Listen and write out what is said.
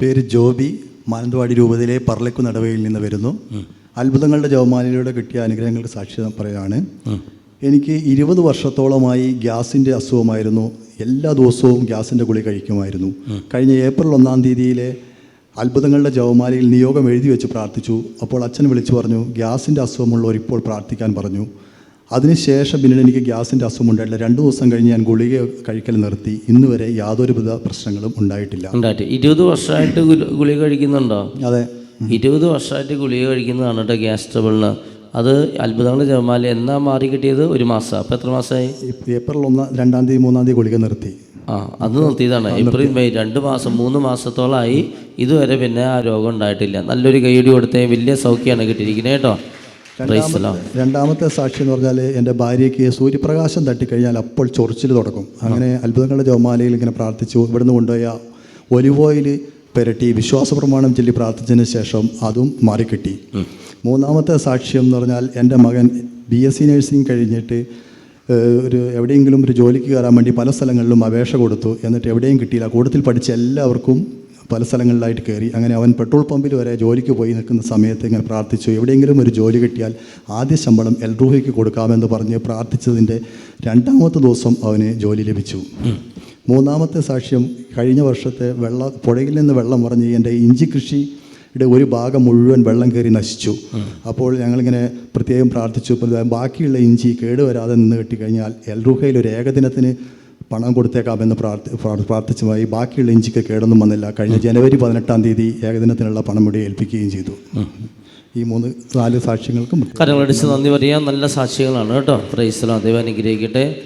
പേര് ജോബി മാനന്തവാടി രൂപതയിലെ പറളക്കു നടവയിൽ നിന്ന് വരുന്നു. അത്ഭുതങ്ങളുടെ ജവമാലയിലൂടെ കിട്ടിയ അനുഗ്രഹങ്ങൾക്ക് സാക്ഷ്യം പറയാണ് എനിക്ക് ഇരുപത് വർഷത്തോളമായി ഗ്യാസിന്റെ അസുഖമായിരുന്നു. എല്ലാ ദിവസവും ഗ്യാസിന്റെ ഗുളി കഴിക്കുമായിരുന്നു. കഴിഞ്ഞ ഏപ്രിൽ ഒന്നാം തീയതിയിലെ അത്ഭുതങ്ങളുടെ ജവമാലയിൽ നിയോഗം എഴുതി വെച്ച് പ്രാർത്ഥിച്ചു. അപ്പോൾ അച്ഛൻ വിളിച്ചു പറഞ്ഞു ഗ്യാസിന്റെ അസുഖമുള്ളവർ ഇപ്പോൾ പ്രാർത്ഥിക്കാൻ പറഞ്ഞു. അതിനുശേഷം പിന്നീട് എനിക്ക് ഗ്യാസിന്റെ അസുഖം ഉണ്ടായിട്ടില്ല. രണ്ട് ദിവസം കഴിഞ്ഞ് ഞാൻ ഗുളിക കഴിക്കൽ നിർത്തി. ഇന്ന് വരെ യാതൊരുവിധ പ്രശ്നങ്ങളും ഉണ്ടായിട്ടില്ല. ഉണ്ടായിട്ട്. ഇരുപത് വർഷമായിട്ട് ഗുളി ഗുളിക കഴിക്കുന്നുണ്ടോ? അതെ. ഇരുപത് വർഷമായിട്ട് ഗുളിക കഴിക്കുന്നതാണ് കേട്ടോ ഗ്യാസ് ട്രബിളിന്. അത് അത്ഭുതങ്ങളുടെ ജമാല എന്നാ മാറി കിട്ടിയത്? ഒരു മാസം. അപ്പം എത്ര മാസമായി? ഏപ്രിൽ ഒന്നാം രണ്ടാം തീയതി മൂന്നാം തീയതി ഗുളിക നിർത്തി. ആ അത് നിർത്തിയതാണ്. ഏപ്രിൽ മെയ് രണ്ട് മാസം മൂന്ന് മാസത്തോളമായി ഇതുവരെ പിന്നെ ആ രോഗം ഉണ്ടായിട്ടില്ല. നല്ലൊരു കൈയടി കൊടുത്തേ. വലിയ സൗഖ്യമാണ് കിട്ടിയിരിക്കുന്നത് കേട്ടോ. രണ്ടാമത്തെ സാക്ഷി എന്ന് പറഞ്ഞാൽ എന്റെ ഭാര്യയ്ക്ക് സൂര്യപ്രകാശം തട്ടിക്കഴിഞ്ഞാൽ അപ്പോൾ ചൊറിച്ചിൽ തുടക്കും അങ്ങനെ അത്ഭുതങ്ങളുടെ ജവമാലയിൽ ഇങ്ങനെ പ്രാർത്ഥിച്ചു. ഇവിടുന്ന് കൊണ്ടുപോയ ഒലിവ് ഓയിൽ പുരട്ടി വിശ്വാസ പ്രമാണം ചൊല്ലി പ്രാർത്ഥിച്ചതിന് ശേഷം അതും മാറിക്കിട്ടി. മൂന്നാമത്തെ സാക്ഷ്യം എന്ന് പറഞ്ഞാൽ എന്റെ മകൻ ബി എസ് സി നഴ്സിംഗ് കഴിഞ്ഞിട്ട് ഒരു എവിടെയെങ്കിലും ഒരു ജോലിക്ക് കയറാൻ വേണ്ടി പല സ്ഥലങ്ങളിലും അപേക്ഷ കൊടുത്തു. എന്നിട്ട് എവിടെയും കിട്ടിയില്ല. കൂട്ടത്തിൽ പഠിച്ച എല്ലാവർക്കും പല സ്ഥലങ്ങളിലായിട്ട് കയറി. അങ്ങനെ അവൻ പെട്രോൾ പമ്പിൽ വരെ ജോലിക്ക് പോയി നിൽക്കുന്ന സമയത്ത് ഇങ്ങനെ പ്രാർത്ഥിച്ചു. എവിടെയെങ്കിലും ഒരു ജോലി കിട്ടിയാൽ ആദ്യ ശമ്പളം എൽറൂഹയ്ക്ക് കൊടുക്കാമെന്ന് പറഞ്ഞ് പ്രാർത്ഥിച്ചതിന്റെ രണ്ടാമത്തെ ദിവസം അവന് ജോലി ലഭിച്ചു. മൂന്നാമത്തെ സാക്ഷ്യം കഴിഞ്ഞ വർഷത്തെ വെള്ള പുഴയിൽ നിന്ന് വെള്ളം പറഞ്ഞ് എന്റെ ഇഞ്ചി കൃഷി യുടെ ഒരു ഭാഗം മുഴുവൻ വെള്ളം കയറി നശിച്ചു. അപ്പോൾ ഞങ്ങളിങ്ങനെ പ്രത്യേകം പ്രാർത്ഥിച്ചു. ബാക്കിയുള്ള ഇഞ്ചി കേടുവരാതെ നിന്ന് കിട്ടിക്കഴിഞ്ഞാൽ എൽറൂഹയിൽ ഒരു ഏകദിനത്തിന് പണം കൊടുത്തേക്കാമെന്ന് പ്രാർത്ഥി പ്രാർ- പ്രാർത്ഥിച്ചുമായി ബാക്കിയുള്ള ഇഞ്ചിക്ക് കേടൊന്നും വന്നില്ല. കഴിഞ്ഞ ജനുവരി പതിനെട്ടാം തീയതി ഏകദിനത്തിനുള്ള പണം ഇവിടെ ഏൽപ്പിക്കുകയും ചെയ്തു. ഈ മൂന്ന് നാല് സാക്ഷ്യങ്ങൾക്കും കരങ്ങളടിച്ച് നന്ദി പറയാം. നല്ല സാക്ഷ്യങ്ങളാണ് കേട്ടോ. പ്രൈസ് ദൈവം അനുഗ്രഹിക്കട്ടെ.